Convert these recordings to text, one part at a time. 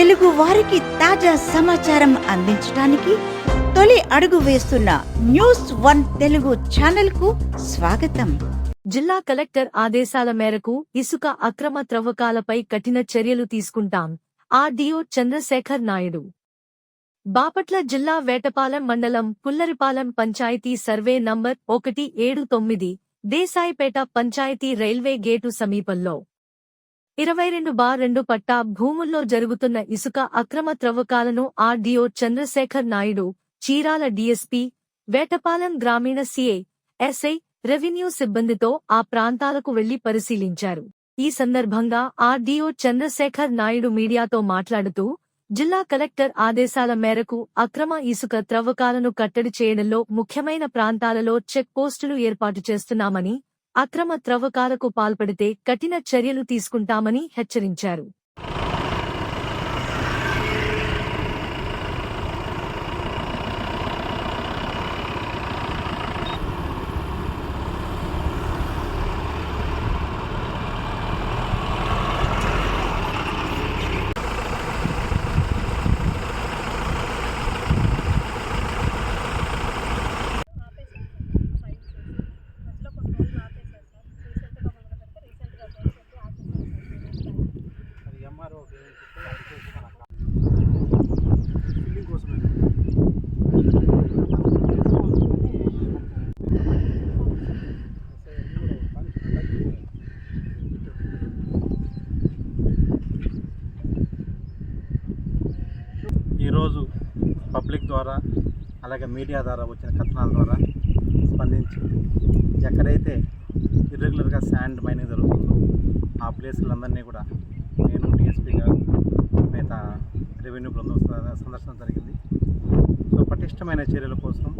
తెలుగు వారికి తాజా సమాచారం అందించడానికి తొలి అడుగు వేస్తున్న న్యూస్ వన్ తెలుగు ఛానల్కు స్వాగతం. జిల్లా కలెక్టర్ ఆదేశాల మేరకు ఇసుక అక్రమ త్రవ్వకాలపై కఠిన చర్యలు తీసుకుంటాం. ఆర్డీఓ చంద్రశేఖర్ నాయుడు. బాపట్ల జిల్లా వేటపాలెం మండలం పుల్లరిపాలెం పంచాయతీ సర్వే నంబర్ ఒకటి ఏడు తొమ్మిది దేశాయిపేట పంచాయతీ రైల్వే గేటు సమీపంలో ఇరవై రెండు బా రెండు పట్టా భూముల్లో జరుగుతున్న ఇసుక అక్రమ త్రవ్వకాలను ఆర్డీఓ చంద్రశేఖర్ నాయుడు చీరాల డీఎస్పీ వేటపాలెం గ్రామీణ సీఏ ఎస్ఐ రెవెన్యూ సిబ్బందితో ఆ ప్రాంతాలకు వెళ్ళి పరిశీలించారు. ఈ సందర్భంగా ఆర్డీఓ చంద్రశేఖర్ నాయుడు మీడియాతో మాట్లాడుతూ జిల్లా కలెక్టర్ ఆదేశాల మేరకు అక్రమ ఇసుక త్రవ్వకాలను కట్టడి చేయడంలో ముఖ్యమైన ప్రాంతాలలో చెక్ పోస్టులు ఏర్పాటు చేస్తున్నామని అక్రమ త్రవ్వకాలకు పాల్పడితే కఠిన చర్యలు తీసుకుంటామని హెచ్చరించారు. ఈరోజు పబ్లిక్ ద్వారా అలాగే మీడియా ద్వారా వచ్చిన కథనాల ద్వారా స్పందించి ఎక్కడైతే ఇర్రెగ్యులర్గా శాండ్ మైనింగ్ జరుగుతుందో ఆ ప్లేసులందరినీ కూడా నేను డిఎస్పీ గారు మిగతా రెవెన్యూ బృందం స- సందర్శన జరిగింది. సో పటిష్టమైన చర్యల కోసం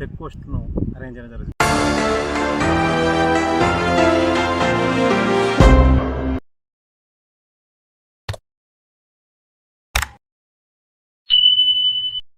చెక్ పోస్ట్ను అరేంజ్ చేయడం జరుగుతుంది.